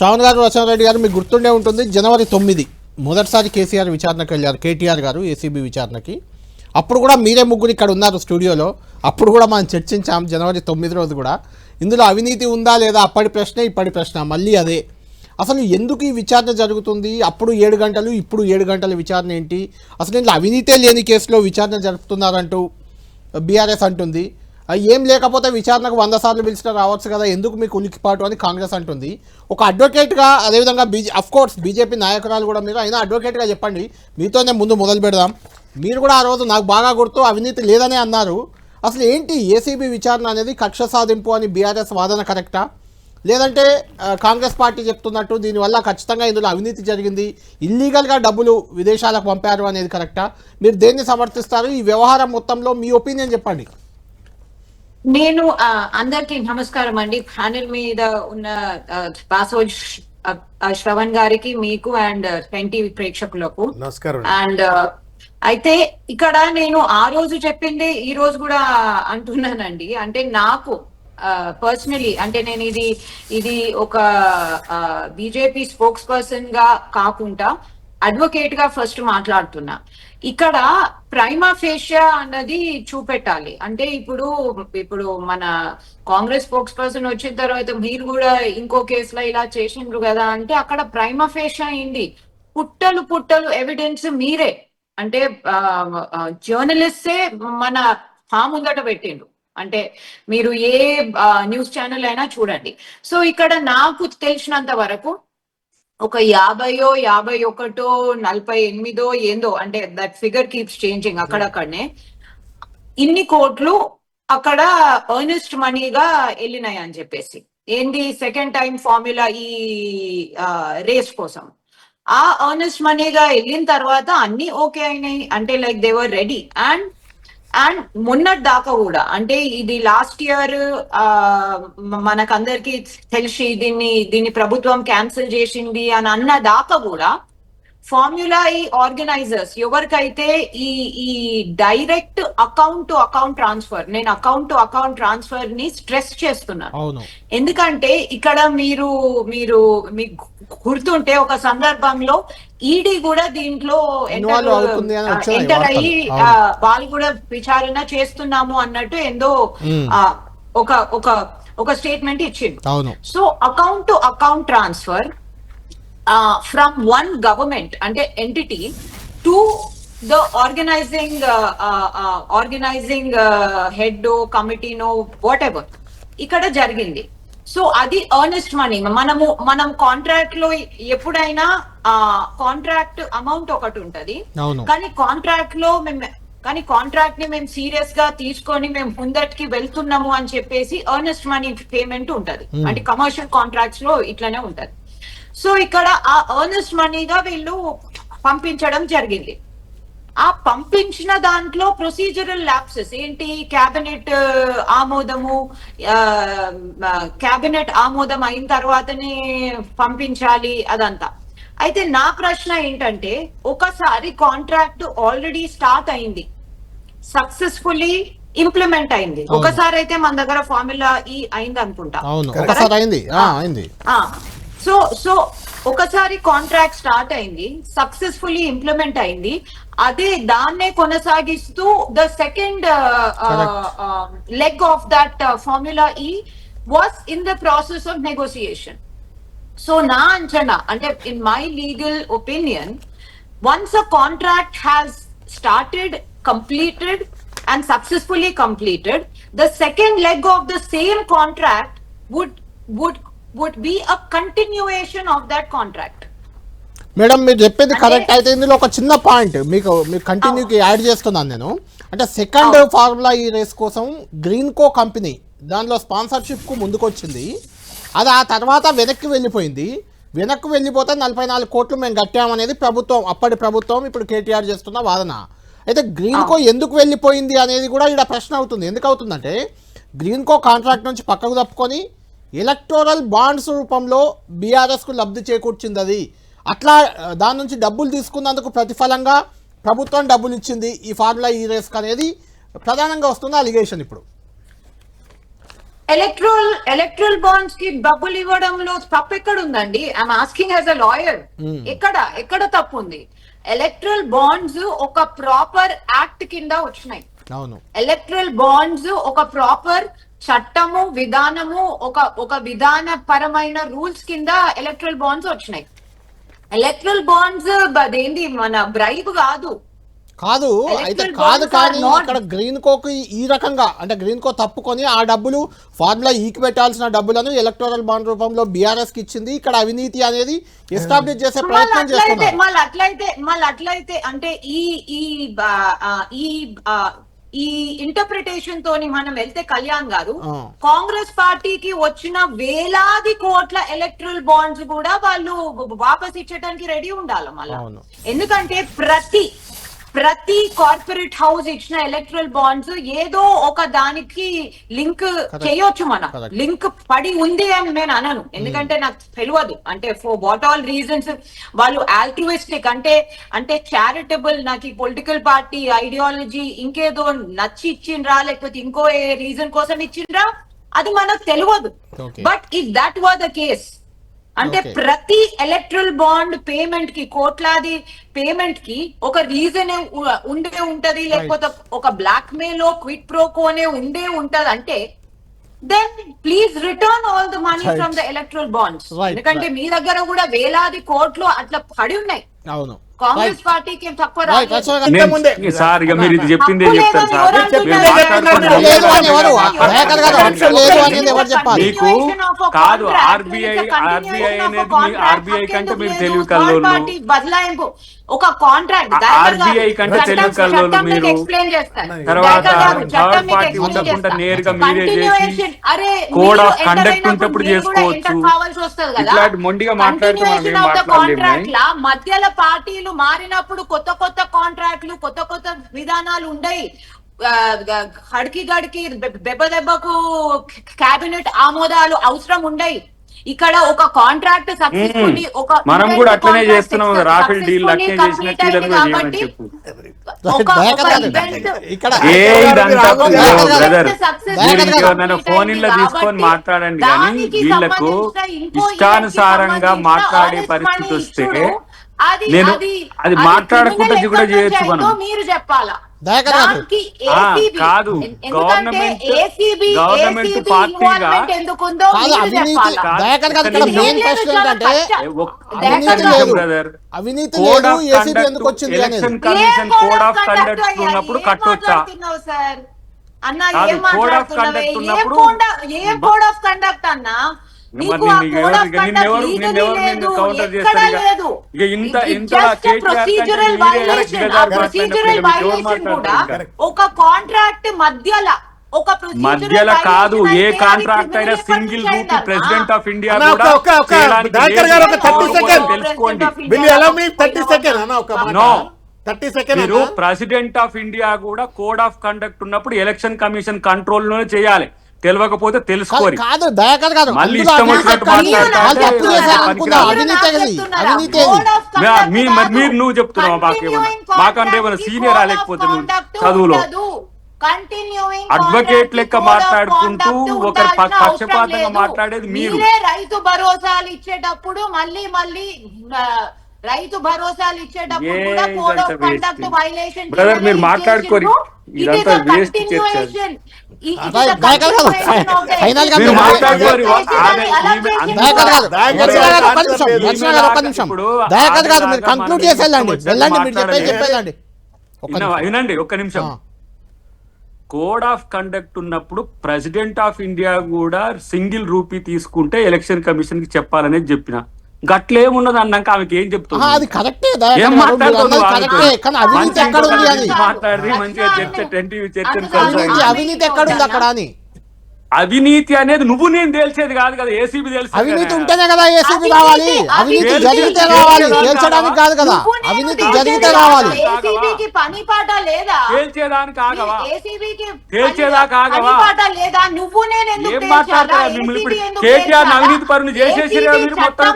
శ్రావణ్ గారు రచనారెడ్డి గారు మీకు గుర్తుండే ఉంటుంది. జనవరి తొమ్మిది మొదటిసారి కేసీఆర్ విచారణకు వెళ్ళారు. కేటీఆర్ గారు ఏసీబీ విచారణకి. అప్పుడు కూడా మీరే ముగ్గురు ఇక్కడ ఉన్నారు స్టూడియోలో. అప్పుడు కూడా మనం చర్చించాం జనవరి తొమ్మిది రోజు కూడా. ఇందులో అవినీతి ఉందా లేదా? అప్పటి ప్రశ్నే ఇప్పటి ప్రశ్న. మళ్ళీ అదే. అసలు ఎందుకు ఈ విచారణ జరుగుతుంది? అప్పుడు ఏడు గంటలు ఇప్పుడు ఏడు గంటల విచారణ ఏంటి? అసలు ఇందులో అవినీతే లేని కేసులో విచారణ జరుపుతున్నారంటూ బీఆర్ఎస్ అంటుంది. ఏం లేకపోతే విచారణకు వంద సార్లు పిలిచినా రావచ్చు కదా ఎందుకు మీకు ఉనికిపాటు అని కాంగ్రెస్ అంటుంది. ఒక అడ్వకేట్గా అదేవిధంగా బీజే అఫ్ కోర్స్ బీజేపీ నాయకురాలు కూడా మీరు అయినా అడ్వకేట్గా చెప్పండి. మీతోనే ముందు మొదలు పెడదాం. మీరు కూడా ఆ రోజు నాకు బాగా గుర్తు అవినీతి లేదనే అన్నారు. అసలు ఏంటి ఏసీబీ విచారణ అనేది కక్ష సాధింపు అని బీఆర్ఎస్ వాదన కరెక్టా? లేదంటే కాంగ్రెస్ పార్టీ చెప్తున్నట్టు దీనివల్ల ఖచ్చితంగా ఇందులో అవినీతి జరిగింది? ఇల్లీగల్గా డబ్బులు విదేశాలకు పంపారు అనేది కరెక్టా? మీరు దేన్ని సమర్థిస్తారు? ఈ వ్యవహారం మొత్తంలో మీ ఒపీనియన్ చెప్పండి. నేను అందరికీ నమస్కారం అండి. ప్యానెల్ మీద ఉన్న బాసోజ్ శ్రవణ్ గారికి మీకు అండ్ ట్వంటీ ప్రేక్షకులకు. నమస్కారం అండ్. అయితే ఇక్కడ నేను ఆ రోజు చెప్పింది ఈ రోజు కూడా అంటున్నానండి. అంటే నాకు పర్సనలీ అంటే నేను ఇది ఇది ఒక బీజేపీ స్పోక్స్ పర్సన్గా కాకుండా అడ్వకేట్గా ఫస్ట్ మాట్లాడుతున్నా. ఇక్కడ ప్రైమా ఫేషియా అన్నది చూపెట్టాలి. అంటే ఇప్పుడు ఇప్పుడు మన కాంగ్రెస్ స్పోక్స్ పర్సన్ వచ్చిన తర్వాత మీరు కూడా ఇంకో కేసులో ఇలా చేసిండ్రు కదా అంటే అక్కడ ప్రైమా ఫేషియా అయింది పుట్టలు పుట్టలు ఎవిడెన్స్ మీరే. అంటే జర్నలిస్టే మన హా ముందట పెట్టిండు అంటే మీరు ఏ న్యూస్ ఛానల్ అయినా చూడండి. సో ఇక్కడ నాకు తెలిసినంత వరకు ఒక యాభయో యాభై ఒకటో నలభై ఎనిమిదో ఏందో అంటే దట్ ఫిగర్ కీప్స్ చేంజింగ్ అక్కడక్కడనే. ఇన్ని కోట్లు అక్కడ ఎర్నెస్ట్ మనీగా వెళ్ళినాయి అని చెప్పేసి. ఏంది? Second time formula E race కోసం. ఆ ఎర్నెస్ట్ మనీగా వెళ్ళిన తర్వాత అన్ని ఓకే అయినాయి. అంటే like they were ready and and మొన్నటి దాకా కూడా అంటే ఇది లాస్ట్ ఇయర్ మనకందరికి తెలిసి దీన్ని దీన్ని ప్రభుత్వం క్యాన్సిల్ చేసింది అని అన్న దాకా కూడా ఫార్ములా ఈ ఆర్గనైజర్స్ ఎవరికైతే ఈ ఈ direct account to account transfer నేను అకౌంట్ టు అకౌంట్ ట్రాన్స్ఫర్ని స్ట్రెస్ చేస్తున్నాను. ఎందుకంటే ఇక్కడ మీరు మీరు మీకు గుర్తుంటే ఒక సందర్భంలో ఈడీ కూడా దీంట్లో ఎంటర్ అయ్యి వాళ్ళు కూడా విచారణ చేస్తున్నాము అన్నట్టు ఏందో ఒక ఒక ఒక స్టేట్మెంట్ ఇచ్చింది so account to account transfer from one government అంటే entity to the organising organising head కమిటీనో whatever ఇక్కడ జరిగింది. సో అది ఎర్నెస్ట్ మనీ మనము మనం కాంట్రాక్ట్లో ఎప్పుడైనా కాంట్రాక్ట్ అమౌంట్ ఒకటి ఉంటది. కానీ కాంట్రాక్ట్లో మేము కానీ కాంట్రాక్ట్ని మేము సీరియస్గా తీసుకొని మేము ముందటికి వెళ్తున్నాము అని చెప్పేసి ఎర్నెస్ట్ మనీ పేమెంట్ ఉంటది. అంటే కమర్షియల్ కాంట్రాక్ట్స్లో ఇట్లనే ఉంటది. సో ఇక్కడ ఆ ఎర్నెస్ట్ మనీగా వీళ్ళు పంపించడం జరిగింది. ఆ పంపించిన దాంట్లో ప్రొసీజరల్ ల్యాప్సెస్ ఏంటి? క్యాబినెట్ ఆమోదము క్యాబినెట్ ఆమోదం అయిన తర్వాతనే పంపించాలి అదంతా. అయితే నా ప్రశ్న ఏంటంటే ఒకసారి కాంట్రాక్ట్ ఆల్రెడీ స్టార్ట్ అయింది. సక్సెస్ఫుల్లీ ఇంప్లిమెంట్ అయింది. ఒకసారి అయితే మన దగ్గర ఫార్ములా ఈ అయింది. అనుకుంటా సో సో ఒకసారి కాంట్రాక్ట్ స్టార్ట్ అయింది సక్సెస్ఫుల్లీ ఇంప్లిమెంట్ అయింది. అదే దాన్నే కొనసాగిస్తూ the second leg of that formula E was in the process of negotiation so నా అంచనా అంటే in my legal opinion once a contract has started completed and successfully completed the second leg of the same contract would would would be a continuation of that contract madam మీరు చెప్పింది correct అయితే ఇందులో ఒక చిన్న point మీకు మీకు కంటిన్యూకి add చేస్తున్నాను నేను. అంటే సెకండ్. ఫార్ములా ఈ రేస్ కోసం గ్రీన్ కో కంపెనీ దానిలో స్పాన్సర్షిప్కు ముందుకొచ్చింది. అది ఆ తర్వాత వెనక్కి వెళ్ళిపోయింది. వెనక్కి వెళ్ళిపోతే నలభై నాలుగు కోట్లు మేము కట్టామనేది ప్రభుత్వం అప్పటి ప్రభుత్వం ఇప్పుడు కేటీఆర్ చేస్తున్న వాదన. అయితే గ్రీన్ కో ఎందుకు వెళ్ళిపోయింది అనేది కూడా ఇక్కడ ప్రశ్న అవుతుంది. ఎందుకు అవుతుందంటే గ్రీన్ కో కాంట్రాక్ట్ నుంచి పక్కకు తప్పుకొని ఎలక్టోరల్ బాండ్స్ రూపంలో బీఆర్ఎస్కు లబ్ధి చేకూర్చింది అది అట్లా దాని నుంచి డబ్బులు తీసుకున్నందుకు ప్రతిఫలంగా ప్రభుత్వం డబ్బులు ఇచ్చింది ఈ ఫార్ములా ఈ రేస్క్ అనేది ప్రధానంగా వస్తున్న అలిగేషన్ ఇప్పుడు. ఎలక్ట్రల్ ఎలక్ట్రల్ బాండ్స్కి డబ్బులు ఇవ్వడంలో తప్పు ఎక్కడ ఉందండి I'm asking as a lawyer. ఎక్కడ ఎక్కడ తప్పు ఉంది ఎలక్ట్రల్ బాండ్స్ ఒక ప్రాపర్ యాక్ట్ కింద వచ్చినాయి. ఎలక్ట్రల్ బాండ్స్ ఒక ప్రాపర్ చట్టము విధానము ఒక ఒక విధాన పరమైన రూల్స్ కింద ఎలక్ట్రల్ బాండ్స్ వచ్చినాయి. ఎలక్ట్రల్ బాండ్స్ అదేంటి మన బ్రైబ్ కాదు. కాదు అయితే కాదు కానీ ఇక్కడ గ్రీన్ కోకి ఈ రకంగా అంటే గ్రీన్ కో తప్పుకొని ఆ డబ్బులు ఫార్ములా ఈకి పెట్టాల్సిన డబ్బులను ఎలక్టోరల్ బాండ్ రూపంలో బీఆర్ఎస్కి ఇచ్చింది. ఇక్కడ అవినీతి అనేది ఎస్టాబ్లిష్ చేసే ప్రయత్నం చేస్తున్నారు. మళ్ళీ అట్లయితే మళ్ళీ అట్లయితే అంటే ఈ ఈ ఈ ఈ ఇంటర్ప్రిటేషన్ తోని మనం వెళ్తే కళ్యాణ్ గారు. కాంగ్రెస్ పార్టీకి వచ్చిన వేలాది కోట్ల ఎలక్ట్రల్ బాండ్స్ కూడా వాళ్ళు వాపస్ ఇచ్చడానికి రెడీ ఉండాలి మళ్ళీ. ఎందుకంటే ప్రతి ప్రతి కార్పొరేట్ హౌస్ ఇచ్చిన ఎలక్ట్రల్ బాండ్స్ ఏదో ఒక దానికి లింక్ చేయొచ్చు మనం. లింక్ పడి ఉంది అని నేను అనను. ఎందుకంటే నాకు తెలియదు. అంటే ఫర్ వాట్ ఆల్ రీజన్స్ వాళ్ళు ఆల్ట్రుయిస్టిక్ అంటే అంటే చారిటబుల్ నాకు ఈ పొలిటికల్ పార్టీ ఐడియాలజీ ఇంకేదో నచ్చి ఇచ్చిండ్రా లేకపోతే ఇంకో రీజన్ కోసం ఇచ్చిండ్రా అది మనకు తెలియదు. But if that was the case అంటే. ప్రతి ఎలక్ట్రల్ బాండ్ పేమెంట్కి కోట్లాది పేమెంట్కి ఒక రీజన్ ఉండే ఉంటది లేకపోతే ఒక బ్లాక్ మెయిల్ క్విట్ ప్రోకోనే ఉండే ఉంటది అంటే then please return all the money. From the electoral bonds ఎందుకంటే మీ దగ్గర కూడా వేలాది కోట్లు అట్లా పడి ఉన్నాయి. అవును. కాంగ్రెస్ పార్టీకి తక్కువ రాలేదు. సార్ ఇక మీరు ఇది చెప్పిందే లేదని సార్? మీకు కాదు ఆర్బీఐ ఆర్బీఐ అనేది ఆర్బీఐ కంటే మీరు తెలివి కల్లోళ్ళు. బదలాయింపు. ఒక కాంట్రాక్ట్ కంటే మీరు. ఎక్స్ప్లెయిన్ చేస్తారు తర్వాత థర్డ్ పార్టీ ఉండకుండా. నేరుగా మీరే చేసి ఉంటప్పుడు చేసుకోవచ్చు. ఇట్లాంటి మొండిగా మాట్లాడితే మధ్యల పార్టీలు మారినప్పుడు కొత్త కొత్త కాంట్రాక్ట్లు కొత్త కొత్త విధానాలు ఉండయి గడికి గడికి దెబ్బ దెబ్బకు కేబినెట్ ఆమోదాలు అవసరం ఉండయి ఇక్కడ ఒక కాంట్రాక్ట్ సక్సెస్ఫుల్లీ ఒక మనం కూడా అట్లనే చేస్తున్నాం రాఫెల్ డీల్ అట్లనే చేసిన complete డీల్ అయింది చేయమని కాబట్టి ఫోన్ ఇన్లో తీసుకొని మాట్లాడండి కానీ వీళ్ళకు ఇష్టానుసారంగా మాట్లాడే పరిస్థితి వస్తే నేను అది అది అది మాట్లాడకుండా కూడా చేయొచ్చు మనం. మీరు చెప్పాలా? కాదు. గవర్నమెంట్- గవర్నమెంట్ పార్టీగా- అవినీతి election commission code of conduct ఉన్నప్పుడు కట్టొచ్చా అన్న మాట్లాడుతున్నావే? ఏం కోడ్ ఆఫ్ కండక్ట్ అన్న? ఒక కాంట్రాక్ట్ మధ్యలో ఒక procedural మధ్యలో కాదు violation ఏ కాంట్రాక్ట్ అయినా సింగిల్ అయిందన్నా. ప్రెసిడెంట్ ఆఫ్ ఇండియా అన్న, కూడా ఒక- ఒక- ఒక చేయడానికి డాక్టర్ లేదు. గారు ఒక 30 ఎవరు సెకండ్. తెలుసుకోండి. Will you allow me thirty second అన్న ఒక మాట No. థర్టీ సెకండ్ మీరు ప్రెసిడెంట్ ఆఫ్ ఇండియా కూడా కోడ్ ఆఫ్ కండక్ట్ ఉన్నప్పుడు ఎలక్షన్ కమిషన్ కంట్రోల్లోనే చేయాలి. తెలియకపోతే కాదు, తెలుసుకోరి కాదు దయాకర్ గారు మళ్ళీ ఇష్టం వచ్చినట్టు? మాట్లాడతారు. మీరు కాదు. నువ్వు చెప్తున్నావా మాకేమన్నా? మాకంటే ఏమైనా conduct కి senior ఆ code of లేకపోతే నువ్వు conduct చదువులో? కి లెక్క మాట్లాడుకుంటూ ఒకరి అవసరం పక్షపాతంగా. మాట్లాడేది మీరు. మీరే రైతు భరోసాలు ఇచ్చేటప్పుడు మళ్ళీ మళ్ళీ రైతు భరోసాలు ఇచ్చేటప్పుడు Brother, మీరు మాట్లాడుకోరి. ఇదంతా కంక్లూడ్ చేసి వెళ్ళండి వెళ్ళండి? నిమిషం. వినండి ఒక్క నిమిషం. కోడ్ ఆఫ్ కండక్ట్ ఉన్నప్పుడు ప్రెసిడెంట్ ఆఫ్ ఇండియా కూడా సింగిల్ రూపీ తీసుకుంటే ఎలక్షన్ కమిషన్కి చెప్పాలనేది చెప్పిన. గట్లేమున్నది అన్నాక ఆమెకి ఏం చెప్తుంది? అది కరెక్టే ఏం మాట్లాడుతుంది. అవినీతి ఎక్కడ ఉంది అక్కడ అని? అవినీతి అనేది నువ్వు నేను తెలిసేది కాదు కదా ఏసీబీ తెలుసు అవినీతి ఉంటేనే కదా ఏసీబీ రావాలి. అవినీతి జరిగితే రావాలి. తేల్చడానికి కాదు కదా. అవినీతి జరిగితే రావాలి ఏసీబీకి పని పాట లేదా? తేల్చేదానికి ఆగవా ఏసీబీకి తేల్చేదాకా ఆగవా? పాట లేదా? నువ్వు నేను ఎందుకు తేల్చాలా? కేటీఆర్? అవినీతి పరుని చేసేసి మీరు మొత్తం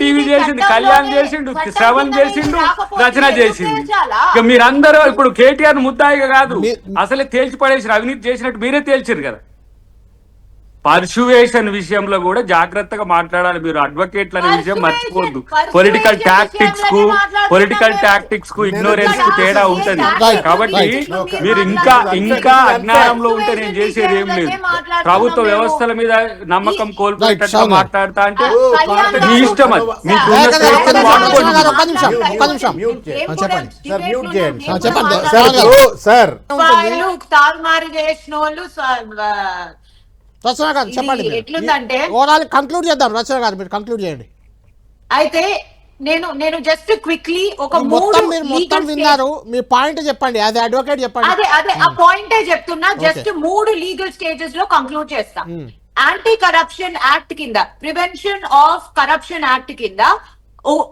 టీవీ చట్టంలోనే కళ్యాణ్ చేసిండు శ్రవణ్ చేసిండు రచన తేల్చాలా? ఇక మీరందరూ ఇప్పుడు కేటీఆర్ ముద్దాయిగా కాదు. అసలే తేల్చి పడేసి అవినీతి చేసినట్టు మీరే తేల్చారు కదా. పర్సువేషన్ విషయంలో కూడా జాగ్రత్తగా మాట్లాడాలి మీరు అడ్వకేట్ల అనే విషయం మర్చిపోద్దు పొలిటికల్ టాక్టిక్స్కు పొలిటికల్. టాక్టిక్స్కు ఇగ్నోరెన్స్కు తేడా ఉంటది కాబట్టి. మీరు ఇంకా ఇంకా అజ్ఞానంలో ఉంటే నేను చేసేది ఏం లేదు ప్రభుత్వ వ్యవస్థల మీద నమ్మకం కోల్పోయేటట్టు Right, మాట్లాడతా అంటే మీ ఇష్టం అది మీ లేదు, గుండె లేదు, స్వేచ్ఛను ఒక్క నిమిషం, వాడుకోండి. ఒక్క నిమిషం, ఒక్క నిమిషం. మ్యూట్ చేయండి. ఆ, చెప్పండి. సార్, రచన గారు చెప్పండి. ఎట్లుందంటే ఓవరాల్ కంక్లూడ్ చేద్దాం రచన గారు మీరు కంక్లూడ్ చేయండి. అయితే నేను నేను జస్ట్ క్విక్లీ ఒక మొత్తం మీరు మొత్తం విన్నారు మీ పాయింట్ చెప్పండి యాజ్ అడ్వకేట్ చెప్పండి. అదే అదే ఆ పాయింటే చెప్తున్నా జస్ట్ మూడు లీగల్ స్టేజెస్లో కంక్లూడ్ చేస్తా. యాంటీ కరప్షన్ యాక్ట్ కింద ప్రివెన్షన్ ఆఫ్ కరప్షన్ యాక్ట్ కింద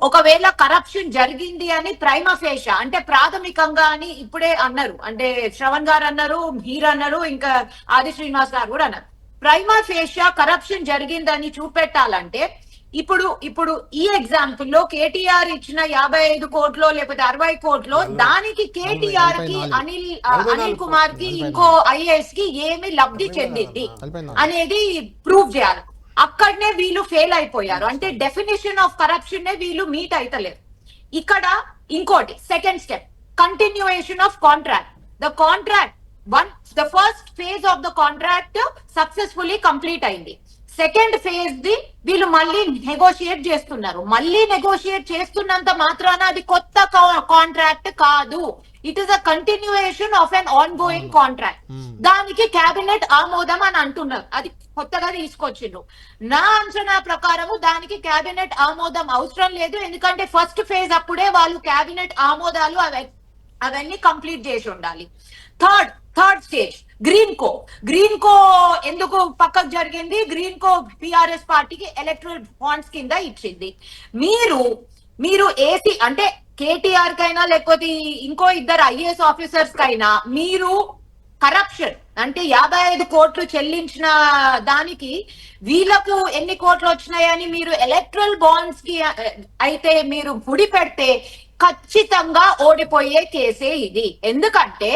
ఒకవేళ కరప్షన్ జరిగింది అని ప్రైమఫేష అంటే ప్రాథమికంగా అని ఇప్పుడే అన్నారు. అంటే శ్రవణ్ గారు అన్నారు హీర్ అన్నారు ఇంకా ఆది శ్రీనివాస్ గారు కూడా అన్నారు. ప్రైమఫేష కరప్షన్ జరిగిందని చూపెట్టాలంటే ఇప్పుడు ఇప్పుడు ఈ ఎగ్జాంపుల్లో కేటీఆర్ ఇచ్చిన యాభై ఐదు కోట్లో లేకపోతే అరవై కోట్లో దానికి కేటీఆర్కి. అనిల్ అనిల్ కుమార్కి ఇంకో ఐఏఎస్కి ఏమి లబ్ధి చెందింది. అనేది ప్రూవ్ చేయాలి. అక్కడనే వీళ్ళు ఫెయిల్ అయిపోయారు. అంటే డెఫినేషన్ ఆఫ్ కరప్షన్ నే వీళ్ళు మీట్ అయితలేరు ఇక్కడ ఇంకోటి second step continuation of contract the contract one the first phase of the contract successfully complete అయింది. సెకండ్ ఫేజ్ ది వీళ్ళు మళ్ళీ నెగోషియేట్ చేస్తున్నారు. మళ్ళీ నెగోషియేట్ చేస్తున్నంత మాత్రాన అది కొత్త కాంట్రాక్ట్ కాదు. It is a continuation of an ongoing contract దానికి కేబినెట్ ఆమోదం అని అంటున్నారు. అది కొత్తగా తీసుకొచ్చిండ్రు. నా అంచనా ప్రకారము దానికి కేబినెట్ ఆమోదం అవసరం లేదు. ఎందుకంటే ఫస్ట్ ఫేజ్ అప్పుడే వాళ్ళు కేబినెట్ ఆమోదాలు అవి అవన్నీ కంప్లీట్ చేసి ఉండాలి. Third third stage green co green co ఎందుకు పక్కకు జరిగింది? గ్రీన్ కో పిఆర్ఎస్ పార్టీకి ఎలక్ట్రల్ బాండ్స్ కింద ఇచ్చింది. మీరు మీరు ఏసీ అంటే కేటీఆర్ కైనా లేకపోతే ఇంకో ఇద్దరు ఐఏఎస్ ఆఫీసర్స్ కైనా మీరు కరప్షన్ అంటే యాభై ఐదు కోట్లు చెల్లించిన దానికి వీళ్ళకు ఎన్ని కోట్లు వచ్చినాయని మీరు ఎలక్ట్రల్ బాండ్స్కి అయితే మీరు ముడి పెడితే ఖచ్చితంగా ఓడిపోయే కేసే ఇది. ఎందుకంటే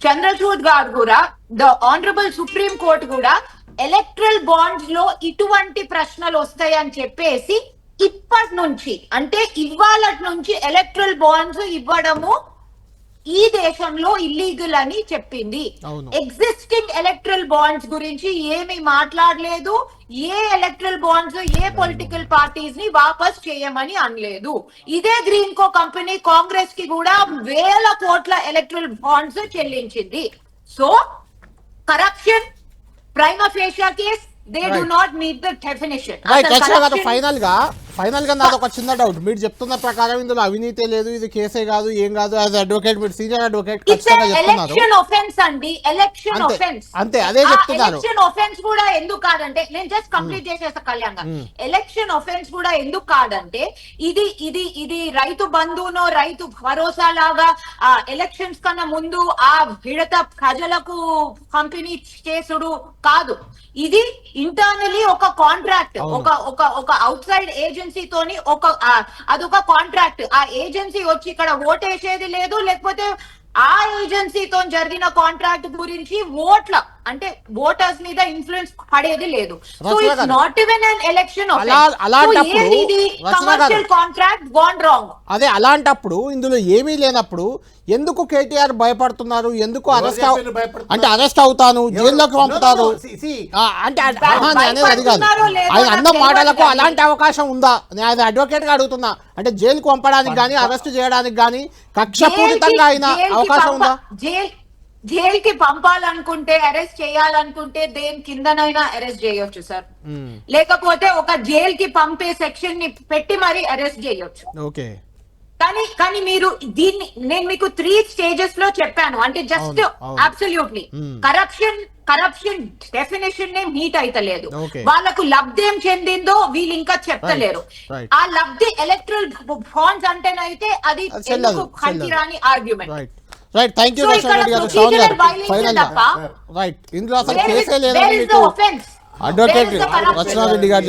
చంద్రచూడ్ గారు కూడా ద ఆనరబుల్ సుప్రీం కోర్టు కూడా ఎలక్ట్రల్ బాండ్స్లో ఇటువంటి ప్రశ్నలు వస్తాయని చెప్పేసి ఇప్పటి నుంచి అంటే ఇవాళ నుంచి ఎలక్ట్రల్ బాండ్స్ ఇవ్వడము ఈ దేశంలో ఇల్లీగల్ అని చెప్పింది. ఎగ్జిస్టింగ్ ఎలక్ట్రల్ బాండ్స్ గురించి ఏమీ మాట్లాడలేదు. ఏ ఎలక్ట్రల్ బాండ్స్ ఏ పొలిటికల్ పార్టీస్ని వాపస్ చేయమని అనలేదు. ఇదే గ్రీన్ కో కంపెనీ కాంగ్రెస్కి కూడా వేల కోట్ల electoral bonds చెల్లించింది. So corruption prima facie case they do. Not meet the definition ఫైనల్గా ఫైనల్గా నాది ఒక చిన్న డౌట్ మీరు చెప్తున్న ప్రకారం ఇందులో అవినీతి లేదు ఇది కేసే కాదు ఏం కాదు యాజ్ అడ్వకేట్ మీరు సీనియర్ అడ్వకేట్ ఖచ్చితంగా చెప్తున్నారు. ఎలక్షన్ ఒఫెన్స్ అండి. ఎలక్షన్ అంతే, అదే చెప్తున్నారు. ఎలక్షన్ ఒఫెన్స్ కూడా ఎందుకు కాదంటే నేను జస్ట్ కంప్లీట్ చేసేస్తా కళ్యాణ్ ఎలక్షన్ ఒఫెన్స్ కూడా ఎందుకు కాదంటే ఇది ఇది ఇది రైతు బంధువునో రైతు భరోసా లాగా ఆ ఎలక్షన్స్ కన్నా ముందు ఆ విడత ప్రజలకు పంపిణీ చేసుడు కాదు. ఇది ఇంటర్నలీ ఒక కాంట్రాక్ట్. ఒక ఒక ఒక అవుట్ సైడ్ ఏజెన్సీ ఏజెన్సీతోని ఒక అదొక కాంట్రాక్ట్ ఆ ఏజెన్సీ వచ్చి ఇక్కడ ఓటేసేది లేదు లేకపోతే ఆ ఏజెన్సీతో జరిగిన కాంట్రాక్ట్ గురించి ఓట్ల అంటే ఓటర్స్ మీద ఇన్ఫ్లుయెన్స్ పడేది లేదు. So it's. Not even an election. Commercial contract gone wrong అదే అలాంటప్పుడు ఇందులో ఏమీ లేనప్పుడు ఎందుకు కేటీఆర్ భయపడుతున్నారు? ఎందుకు అరెస్ట్? అంటే అరెస్ట్ అవుతాను? జైల్లోకి పంపుతారు? అంటే అనేది అది కాదు. ఆయన అన్న మాటలకు. అలాంటి అవకాశం ఉందా? నేను అది అడ్వకేట్గా అడుగుతున్నా. అంటే జైలుకు పంపడానికి కానీ అరెస్ట్ చేయడానికి కానీ కక్షపూరితంగా అయిన అవకాశం ఉందా? జైల్ జైల్కి పంపాలనుకుంటే అరెస్ట్ చేయాలనుకుంటే దేని కిందనైనా అరెస్ట్ చేయొచ్చు సార్. లేకపోతే ఒక జైల్కి పంపే సెక్షన్ని పెట్టి మరి అరెస్ట్ చేయొచ్చు. ఓకే. కానీ కానీ మీరు దీన్ని నేను మీకు త్రీ స్టేజెస్లో చెప్పాను. అంటే just. Absolutely. Hmm. Corruption corruption definition నే మీట్ అయితలేదు. వాళ్ళకు లబ్ధి ఏం చెందిందో వీళ్ళు ఇంకా చెప్తలేరు. ఆ లబ్ధి ఎలక్ట్రల్ బాండ్స్ అంటేనైతే అది ఎందుకు ఖండిరాని argument right thank you Rachana Reddy గారు. శ్రవణ్ గారు ఫైనల్గా రైట్ ఇందులో అసలు కేసే లేదని మీకు? Advocate corruption? రచనారెడ్డి గారు